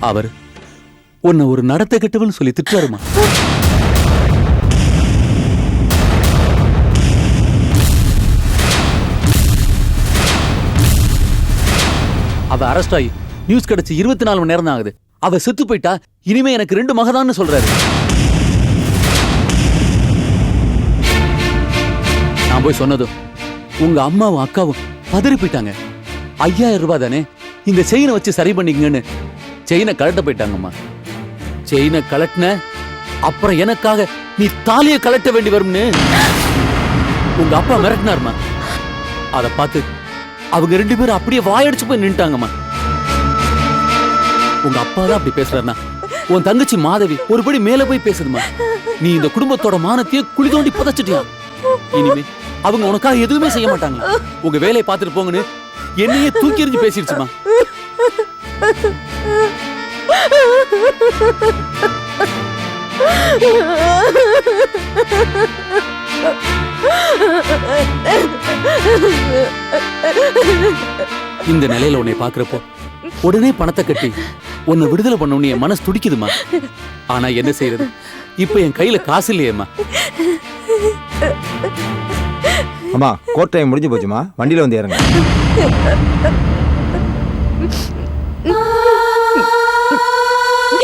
அவர் உன்னை ஒரு நடத்த கெட்டவன் சொல்லி திட்டுறாருமா? அவ அரெஸ்ட் ஆகி நியூஸ் கிடைச்சு இருபத்தி நாலு மணி நேரம் தான் ஆகுது. அவ செத்து போயிட்டா இனிமே எனக்கு ரெண்டு மகதான்னு சொல்றாரு. நான் போய் சொன்னதும் உங்க அம்மாவும் அக்காவும் பதறி போயிட்டாங்க. ஐயாயிரம் ரூபாய் தானே இந்த செயினை வச்சு சரி பண்ணிக்கங்கன்னு செயினை கலட்ட போயிட்டாங்கம்மா. செயினை கலட்டின அப்புறம் எனக்காக நீ தாலியை கலட்ட வேண்டி வரும்னு. உங்க அப்பா மிரட்டினார்மா. அதை பார்த்து அவங்க ரெண்டு பேரும் அப்படியே வாயடிச்சு போய் நின்ட்டாங்கம்மா உங்க அப்பா தான் அப்படி பேசுறாருனா உன் தங்கச்சி மாதவி ஒருபடி மேல போய் பேசுதுமா நீ இந்த குடும்பத்தோட மானத்தையே குழி தோண்டி புதைச்சிட்டியா. இனிமே அவங்க உனக்காக எதுவுமே செய்ய மாட்டாங்க உங்க வேலையை பார்த்துட்டு போங்கன்னு என்னையே தூக்கி எறிஞ்சு பேசிடுச்சுமா இந்த நிலையில உன்னை பாக்குறப்போ உடனே பணத்தை கட்டி உன்னை விடுதலை பண்ண என் மனசு துடிக்குதுமா ஆனா என்ன செய்யறது இப்ப என் கையில காசு இல்லையேம்மா. அம்மா கோர்ட் டைம் முடிஞ்சு போச்சுமா வண்டியில் வந்து இறங்க.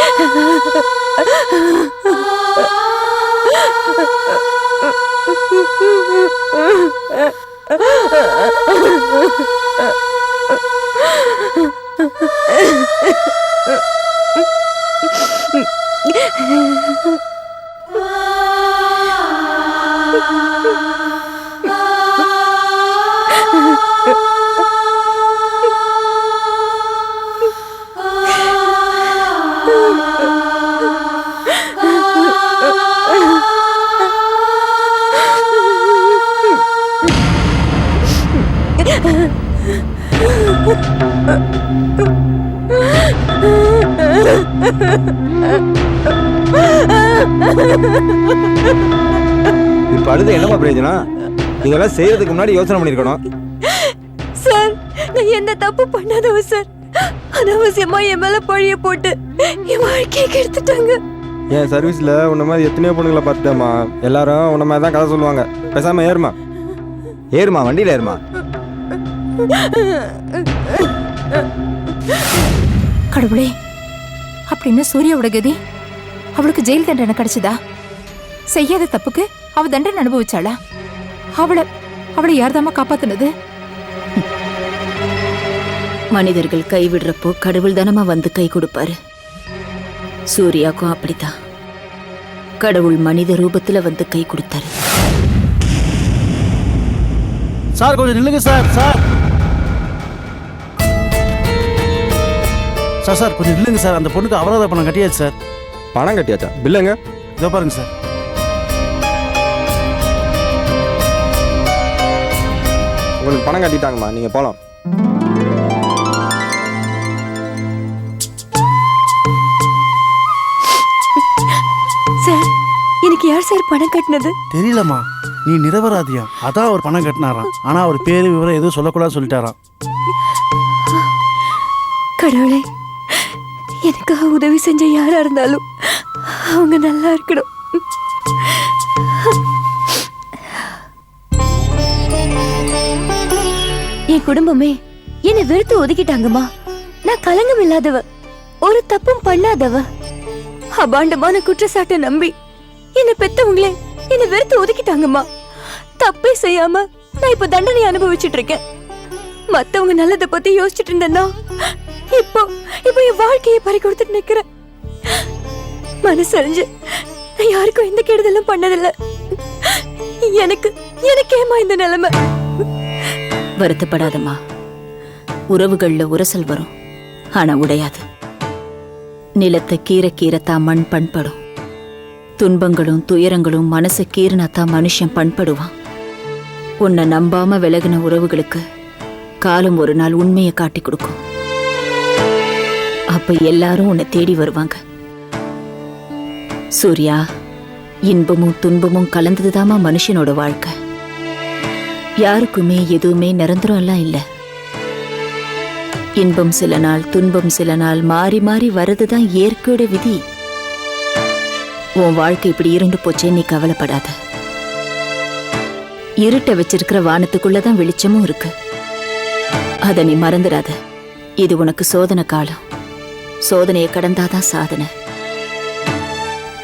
Ah! இப்போ அழுது என்னம்மா பிரயோஜனம்? இதெல்லாம் செய்யறதுக்கு முன்னாடி யோசனை பண்ணியிருக்கணும் சார் நான் எந்த தப்பு பண்ணாதவ சார். அனாவசியமா என் மேல பழிய போட்டு என் வாழ்க்கையை கெடுத்துட்டாங்க. என் சர்வீஸில் உன்ன மாதிரி எத்தனையோ பொண்ணுங்களை பார்த்துட்டேம்மா. எல்லாரும் உன்ன மாதிரி தான் கதை சொல்லுவாங்க. பேசாமல் ஏறுமா ஏறுமா வண்டியில் ஏறுமா கடவுளே அப்படின்னு சூர்யாவோட கதி. அவளுக்கு ஜெயில் தண்டனை கிடைச்சதா? செய்யாத தப்புக்கு அவ தண்டனை அனுபவிச்சாளா? அவளை அவளை யார்தாம்மா காப்பாத்துனது? மனிதர்கள் கைவிடுறப்போ கடவுள் தானமா வந்து கை கொடுப்பாரு. சூர்யாக்கும் அப்படித்தான். கடவுள் மனித ரூபத்துல வந்து கை கொடுத்தாரு. சார் கொஞ்சம் நில்லுங்க சார் சார். சார் சார் கொஞ்சம் நில்லுங்க சார். அந்த பொண்ணுக்கு அபராத பணம் கட்டியாச்சு சார். பணம் கட்டியாச்சா? பில்லுங்க? இதோ பாருங்க சார். உங்களுக்கு பணம் கட்டிட்டாங்கம்மா. நீங்கள் போகலாம் சார் எனக்கு யார் சார் பணம் கட்டினது? தெரியலம்மா. நீ நிரபராதியா? அதான் அவர் பணம் கட்டினாராம். ஆனா அவர் பேரு விவரம் எதுவும் சொல்லக்கூடாது சொல்லிட்டாராம். கடவுளே எனக்காக உதவி செஞ்ச யாரா இருந்தாலும் அவங்க நல்லா இருக்கணும். என் குடும்பமே என்னை வெறுத்து ஒதுக்கிட்டாங்கம்மா. நான் கலங்கம் இல்லாதவ ஒரு தப்பும் பண்ணாதவ. அபாண்டமான குற்றச்சாட்டை நம்பி என்னை பெத்தவங்களே என்னை வெறுத்து ஒதுக்கிட்டாங்கம்மா. தப்பே செய்யாம நான் இப்ப தண்டனை அனுபவிச்சுட்டு இருக்கேன். மத்தவங்க நல்லதை பத்தி யோசிச்சுட்டு இருந்தேன்னா இப்போ இப்போ என் வாழ்க்கையை பறி கொடுத்துட்டு நிக்கிறேன். மனசறிஞ்சு நான் யாருக்கும் எந்த கெடுதலும் பண்ணதில்ல. எனக்கு எனக்கேமா இந்த நிலைமை? வருத்தப்படாதம்மா. உறவுகள்ல உரசல் வரும் ஆனா உடையாது. நிலத்தை கீற கீறத்தான் மண் பண்படும். துன்பங்களும் துயரங்களும் மனசை கீறினாத்தான் மனுஷன் பண்படுவான். உன்னை நம்பாம விலகின உறவுகளுக்கு காலம் ஒரு நாள் உண்மையை காட்டி கொடுக்கும். அப்ப எல்லாரும் உன்னை தேடி வருவாங்க. சூர்யா இன்பமும் துன்பமும் கலந்ததுதாம்மா மனுஷனோட வாழ்க்கை. யாருக்குமே எதுவுமே நிரந்தரம் எல்லாம் இல்ல. இன்பம் சில நாள் துன்பம் சில நாள் மாறி மாறி வர்றதுதான் இயற்கையோட விதி. உன் வாழ்க்கை இப்படி இருண்டு போச்சே நீ கவலைப்படாத. இருட்டை வச்சிருக்கிற வானத்துக்குள்ளதான் வெளிச்சமும் இருக்கு. அத நீ மறந்துடாத. இது உனக்கு சோதனை காலம். சோதனையை கடந்தாதான் சாதனை.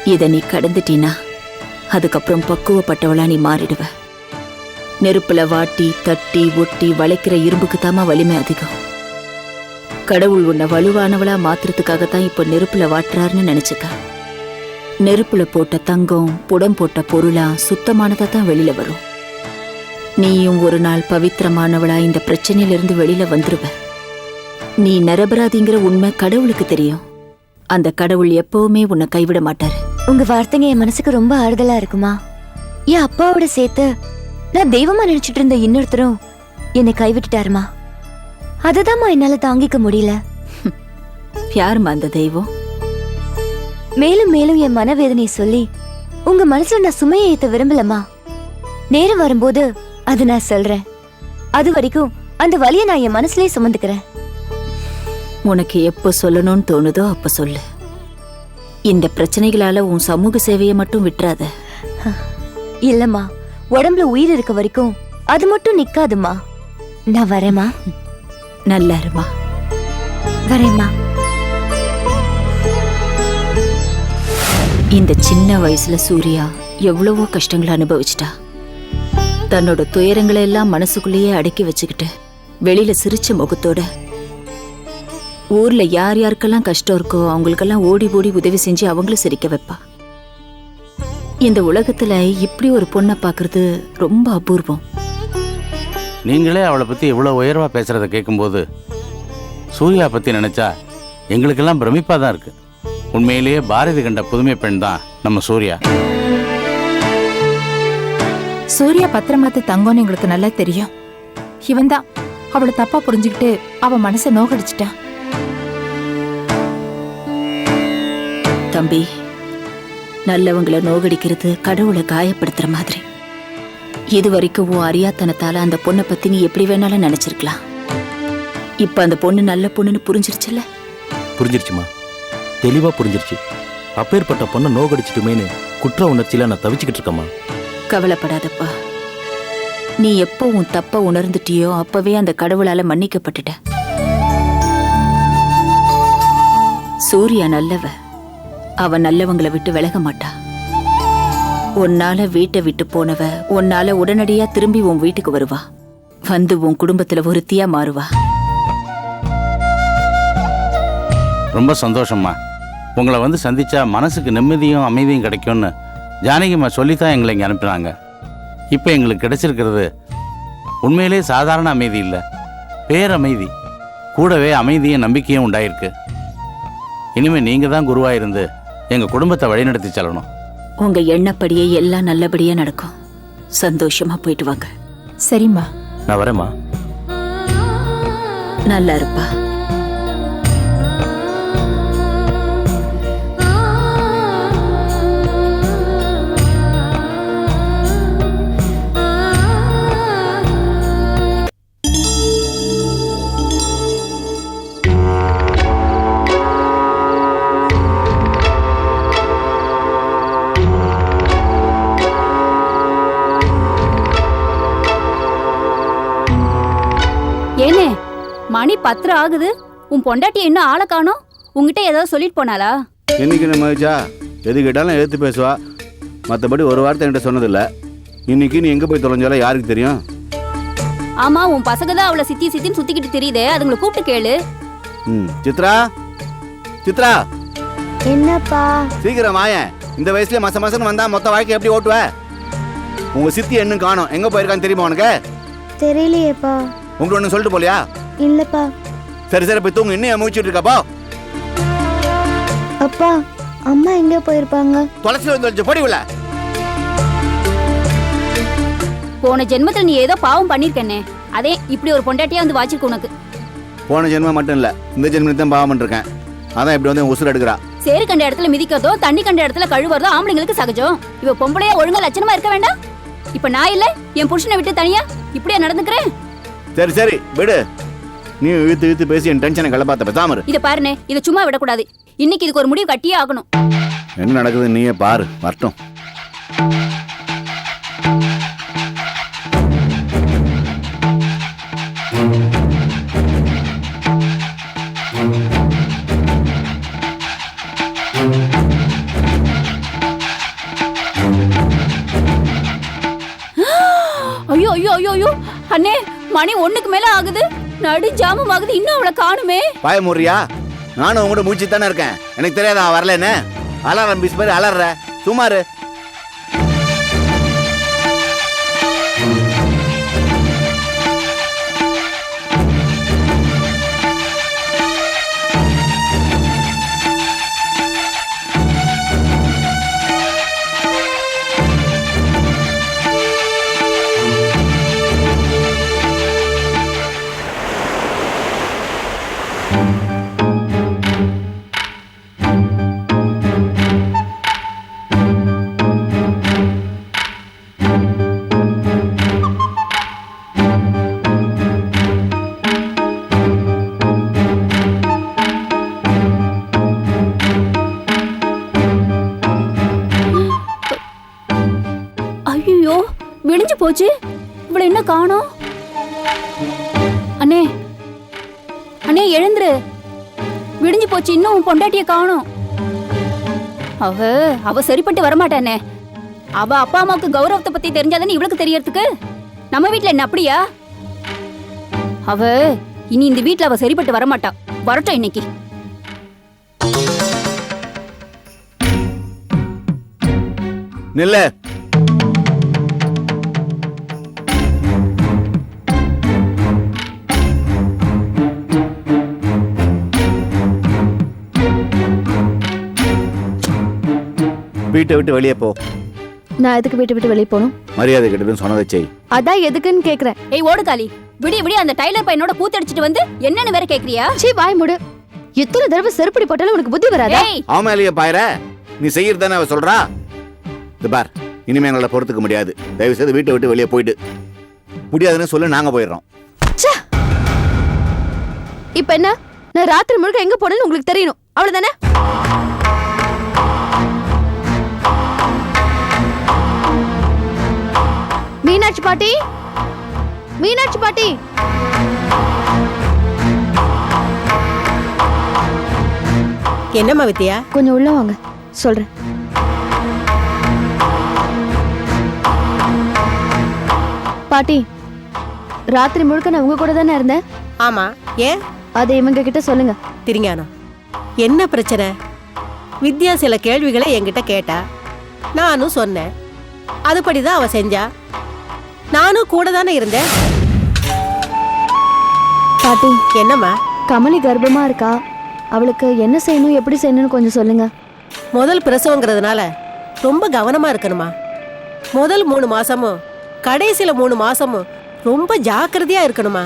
இதை நீ கடந்துட்டீனா? அதுக்கப்புறம் பக்குவப்பட்டவளா நீ மாறிடுவ. நெருப்புல வாட்டி தட்டி ஒட்டி வளைக்கிற இரும்புக்கு தாமா வலிமை அதிகம். கடவுள் உன்னை வலுவானவளா மாத்துறதுக்காகத்தான் இப்போ நெருப்புல வாட்டுறாருன்னு நினைச்சுக்க. நெருப்புல போட்ட தங்கம் புடம் போட்ட பொருளா சுத்தமானதா தான் வெளியில வரும். நீயும் ஒரு நாள் பவித்திரமானவளா இந்த பிரச்சனையிலிருந்து வெளியில வந்துருவ. நீ நரபராதிங்கிற உண்மை கடவுளுக்கு தெரியும். அந்த கடவுள் எப்பவுமே உன்னை கைவிட மாட்டாரு. உங்க வார்த்தைங்க என் மனசுக்கு ரொம்ப ஆறுதலா இருக்குமா? என் அப்பாவோட சேர்த்து நான் தெய்வமா நினைச்சிட்டு இருந்த இன்னொருத்தரும் என்னை கைவிட்டுட்டாருமா? அததாம்மா என்னால தாங்கிக்க முடியல. யாரும்மா அந்த தெய்வம்? மேலும் மேலும் என் மனவேதனையை சொல்லி உங்க மனசுல நான் சுமையை ஏத்த விரும்பலமா நேரம் வரும்போது அது நான் சொல்றேன். அது வரைக்கும் அந்த வலியை நான் என் மனசுலயே சுமந்துக்கிறேன். உனக்கு எப்போ சொல்லணும்னு தோணுதோ அப்ப சொல்லு. இந்த பிரச்சனைகளால உன் சமூக சேவையை மட்டும் விட்டுறாத. இல்லம்மா உடம்புல உயிர் இருக்க வரைக்கும் அது மட்டும் நிக்காதுமா நான் வரேம்மா. நல்லா இருமா. வரேம்மா. இந்த சின்ன வயசுல சூர்யா எவ்வளவோ கஷ்டங்களை அனுபவிச்சிட்டா. தன்னோட துயரங்களை எல்லாம் மனசுக்குள்ளேயே அடக்கி வச்சுக்கிட்டு வெளியில சிரிச்ச முகத்தோட ஊர்ல யார் யாருக்கெல்லாம் கஷ்டம் இருக்கோ அவங்களுக்கெல்லாம் ஓடி ஓடி உதவி செஞ்சு அவங்களும் சிரிக்க வைப்பா. இந்த உலகத்துல இப்படி ஒரு பொண்ணை பார்க்கிறது ரொம்ப அபூர்வம். நீங்களே அவளை பற்றி இவ்வளோ உயர்வாக பேசுகிறத கேட்கும்போது சூர்யா பற்றி நினச்சா எங்களுக்கெல்லாம் பிரமிப்பாக தான் இருக்குது உண்மையிலேயே பாரதி கண்ட புதுமை பெண் தான் நம்ம சூர்யா. சூர்யா பத்திரமாத்து தங்கம்னு எங்களுக்கு நல்லா தெரியும். இவன் தான் அவளை தப்பா புரிஞ்சுக்கிட்டு அவ மனசை நோகடிச்சிட்டான். தம்பி. நல்லவங்களை நோகடிக்கிறது கடவுளை காயப்படுத்துற மாதிரி. இது வரைக்கும் உன் அறியாத்தனத்தால அந்த பொண்ணை பத்தி நீ எப்படி வேணாலும் நினைச்சிருக்கலாம். இப்ப அந்த பொண்ணு நல்ல பொண்ணுன்னு புரிஞ்சிருச்சுல்ல? புரிஞ்சிருச்சுமா. தெளிவா புரிஞ்சிருச்சு. அப்பேற்பட்ட பொண்ணை நோகடிச்சிட்டுமேனு குற்ற உணர்ச்சியில நான் தவிச்சுக்கிட்டு இருக்கேம்மா. கவலைப்படாதப்பா. நீ எப்போ உன் தப்ப உணர்ந்துட்டியோ அப்பவே அந்த கடவுளால மன்னிக்கப்பட்டுட்ட. சூர்யா நல்லவ. அவ நல்லவங்களை விட்டு விலக மாட்டா. உன்னால வீட்டை விட்டு போனவ உன்னால உடனடியா திரும்பி உன் வீட்டுக்கு வருவா. வந்து உன் குடும்பத்துல ஒருத்தியா மாறுவா. ரொம்ப சந்தோஷம்மா. உங்களை வந்து சந்திச்சா மனசுக்கு நிம்மதியும் அமைதியும் கிடைக்கும்னு ஜானகிம்மா சொல்லித்தான் எங்களை இங்கே அனுப்புனாங்க. இப்போ எங்களுக்கு கிடைச்சிருக்கிறது உண்மையிலே சாதாரண அமைதி இல்லை. பேரமைதி. கூடவே அமைதியும் நம்பிக்கையும் உண்டாயிருக்கு. இனிமேல் நீங்கள் தான் குருவாக இருந்து எங்கள் குடும்பத்தை வழிநடத்தி செல்லணும். உங்க எண்ணப்படியே எல்லாம் நல்லபடியா நடக்கும். சந்தோஷமா போயிட்டு வாங்க. சரிம்மா. நான் வரேம்மா. நல்லா இருப்பா. மணி பத்திரம் ஆகுது? உன் பொண்டாட்டி இன்னும் ஆளை காணோம்? உங்ககிட்ட ஏதாவது சொல்லிட்டு போனாளா? என்னைக்கு நம்ம மகிழ்ச்சா? எது கேட்டாலும் எடுத்து பேசுவா. மற்றபடி ஒரு வார்த்தை என்கிட்ட சொன்னதில்ல. இன்னைக்கு நீ எங்கே போய் தொலைஞ்சாலோ யாருக்கு தெரியும்? ஆமா உன் பசங்க தான் அவளை சித்தி சித்தின்னு சுத்திக்கிட்டு தெரியுதே. அதுங்களை கூப்பிட்டு கேளு. ம் சித்ரா? சித்ரா? என்னப்பா? சீக்கிரம் வாயேன். இந்த வயசுல மாசம் மாசம் வந்தா மொத்த வாழ்க்கை எப்படி ஓட்டுவ? உங்க சித்தி என்னன்னு காணோம். எங்க போயிருக்கான்னு தெரியுமா உனக்கு? தெரியலையேப்பா. உங்களை ஒன்று சொல்லிட்டு போலியா? இல்லப்பா. சரி சரி போய் தூங்கு. இன்னும் மூச்சுட்டு இருக்காப்போ. அப்பா அம்மா எங்க போயிருப்பாங்க. தொலைச்சி வந்து தொலைச்சு பொடி உள்ள. போன ஜென்மத்துல நீ ஏதோ பாவம் பண்ணிருக்கனே. அதே இப்படி ஒரு பொண்டாட்டியா வந்து வாச்சிருக்கு உனக்கு. போன ஜென்மம் மட்டும் இல்ல இந்த ஜென்மத்துக்கு தான் பாவம் பண்ணிருக்கேன். அதான் இப்படி வந்து உசுறு எடுக்கிறா. சேறு கண்ட இடத்துல மிதிக்கிறதோ தண்ணி கண்ட இடத்துல கழுவுறதோ ஆம்பளைங்களுக்கு சகஜம். இவ பொம்பளையா ஒழுங்கா லட்சணமா இருக்க வேண்டாம்? இப்ப நான் இல்ல என் புருஷனை விட்டு தனியா இப்படியா நடந்துக்கிறேன்? சரி சரி விடு. நீ இழுத்து இழுத்து பேசி என் டென்ஷனை கிளப்பாத்த பேசாம இத பாருனே இத சும்மா விடக்கூடாது. இன்னைக்கு இதுக்கு ஒரு முடிவு கட்டியே ஆகணும். என்ன நடக்குது நீயே பாரு வரட்டும். ஐயோ ஐயோ ஐயோ ஐயோ. அண்ணே மணி ஒண்ணுக்கு மேல ஆகுது. நடு ஜாமம் ஆகுது இன்னும் அவளை காணுமே. பயமுறியா நானும் உங்கள்கிட்ட முடிச்சு தானே இருக்கேன். எனக்கு தெரியாதா அவன் வரலன்னு? அலாரம் பீஸ் மாதிரி அலற சுமாரு போச்சு? இவளை என்ன காணோம்? அண்ணே அண்ணே எழுந்துரு. விடிஞ்சு போச்சு. இன்னும் உன் பொண்டாட்டிய காணோம். அவ அவ சரிப்பட்டு வரமாட்டானே அவ அப்பா அம்மாவுக்கு கௌரவத்தை பத்தி தெரிஞ்சாதானே இவளுக்கு தெரியறதுக்கு? நம்ம வீட்ல என்ன அப்படியா? அவ இனி இந்த வீட்ல அவ சரிப்பட்டு வரமாட்டா. வரட்டும் இன்னைக்கு. நில்லு. வீட்டை விட்டு வெளியே போ. நான் எதுக்கு வீட்டை விட்டு வெளியே போகணும்? மரியாதை கிட்ட சொன்னதை செய். அதான் எதுக்குன்னு கேக்குறேன். ஏய் ஓடுகாலி விடிய விடிய அந்த டைலர் பையனோட கூத்தடிச்சிட்டு வந்து என்னன்னு வேற கேக்குறியா? சீ வாய் மூடு. எத்தனை தடவை செருப்படி போட்டாலும் உனக்கு புத்தி வராதா? ஏய். அவன் மேலேயே பாயிர. நீ செய்யறது தானே அவ சொல்றா? இது பார் இனிமே எங்களால பொறுத்துக்க முடியாது. தயவு செய்து வீட்டை விட்டு வெளியே போயிட்டு. முடியாதுன்னு சொல்லி நாங்க போயிடுறோம். இப்ப என்ன? நான் ராத்திரி முழுக்க எங்க போனேன்னு உங்களுக்கு தெரியணும். அவ்வளவுதானே? மீனாட்சி பாட்டி? மீனாட்சி பாட்டி. என்னம்மா வித்தியா கொஞ்சம் உள்ள வாங்க. சொல்றேன். பாட்டி ராத்திரி முழுக்க நான் உங்க கூட தானே இருந்தேன்? ஆமா. ஏன்? அதை இவங்க கிட்ட சொல்லுங்க. திரிஞானம் என்ன பிரச்சனை? வித்யா சில கேள்விகளை என்கிட்ட கேட்டா நானும் சொன்னேன். அதுபடிதான் அவ செஞ்சா. நானும் கூட தானே இருந்தேன். பாட்டி என்னம்மா? கமலி கர்ப்பமா இருக்கா? அவளுக்கு என்ன செய்யணும் எப்படி செய்யணும்னு கொஞ்சம் சொல்லுங்க. முதல் பிரசவங்கிறதுனால ரொம்ப கவனமா இருக்கணுமா? முதல் மூணு மாசமும் கடைசியில மூணு மாசமும் ரொம்ப ஜாக்கிரதையா இருக்கணுமா?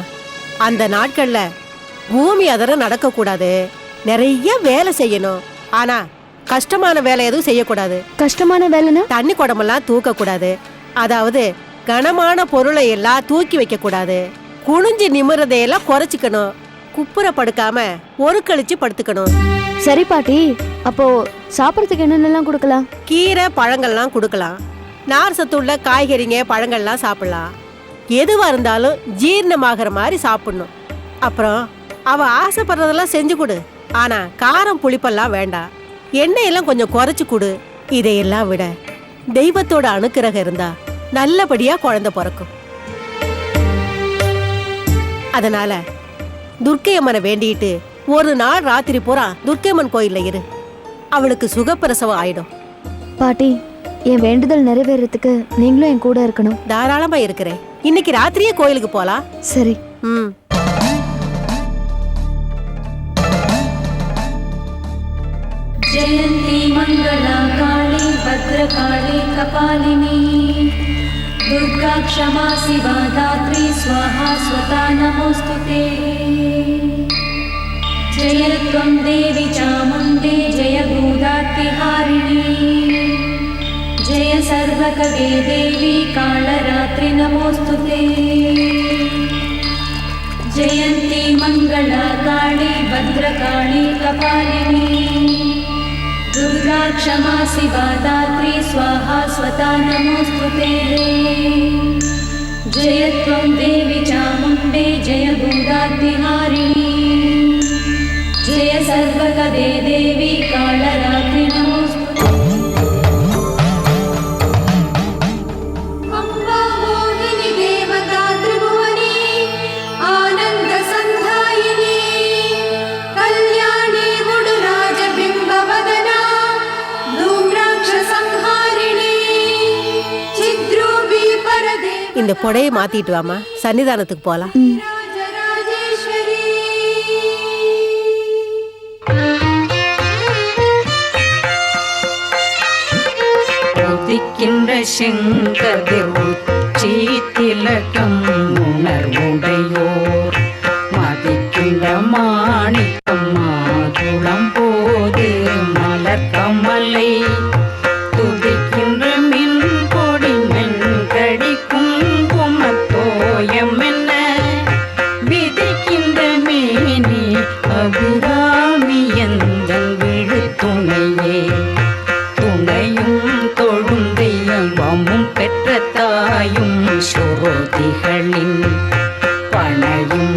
அந்த நாட்கள்ல பூமி அதர நடக்க கூடாது நிறைய வேலை செய்யணும். ஆனா கஷ்டமான வேலை எதுவும் செய்யக்கூடாது. கஷ்டமான வேலைன்னா? தண்ணி குடமெல்லாம் தூக்க கூடாது அதாவது கனமான பொருளை எல்லாம் தூக்கி வைக்க கூடாது குனிஞ்சு நிமிரதையெல்லாம் குறைச்சிக்கணும். குப்புற படுக்காம ஒரு கழிச்சு படுத்துக்கணும். சரி பாட்டி அப்போ சாப்பிடறதுக்கு என்னென்னலாம் கொடுக்கலாம்? கீரை பழங்கள்லாம் கொடுக்கலாம். நார் சத்துள்ள காய்கறிங்க பழங்கள்லாம் சாப்பிடலாம். எதுவா இருந்தாலும் ஜீரணமாகிற மாதிரி சாப்பிடணும். அப்புறம் அவ ஆசைப்படுறதெல்லாம் செஞ்சு கொடு. ஆனா காரம் புளிப்பெல்லாம் வேண்டாம். எண்ணெயெல்லாம் கொஞ்சம் குறைச்சு கொடு. இதையெல்லாம் விட தெய்வத்தோட அனுக்கிரகம் இருந்தா நல்லபடியா குழந்தை பிறக்கும் அதனால துர்க்கையம்மனை வேண்டிட்டு ஒரு நாள் ராத்திரி பூரா துர்க்கையம்மன் கோயில்ல இரு அவளுக்கு சுகப்பிரசவம் ஆயிடும் பாட்டி என் வேண்டுதல் நிறைவேறதுக்கு நீங்களும் என் கூட இருக்கணும் தாராளமா இருக்கிறேன் இன்னைக்கு ராத்திரியே கோயிலுக்கு போலாம் சரி ம் जयन्ती मङ्गला काली भद्रकाली कपालिनी दुर्गा क्षमा शिवा दात्री स्वाहा स्वता नमोऽस्तु ते। जय त्वं देवी चामुण्डे जय भूदात्तिहारिणी। जय सर्वकवे देवी कालरात्रि नमोऽस्तु ते। जयन्ती मङ्गला काली भद्रकाली कपालिनी। दुर्गा क्षमा शिवा दात्री स्वाहा स्वता नमोऽस्तु जय त्वं देवी चामुण्डे जय भूदातिहारिणी जय सर्वगदे देवी உடைய மாத்திட்டு வாமா சன்னிதானத்துக்கு போலாம். சங்கர் செங்கது உச்சி திலகம் உணர்வுடையோர் மதிக்கின்ற மாணிக்கம் மாதுளம் போ தாயும் சுரோதிகளின் பனையும்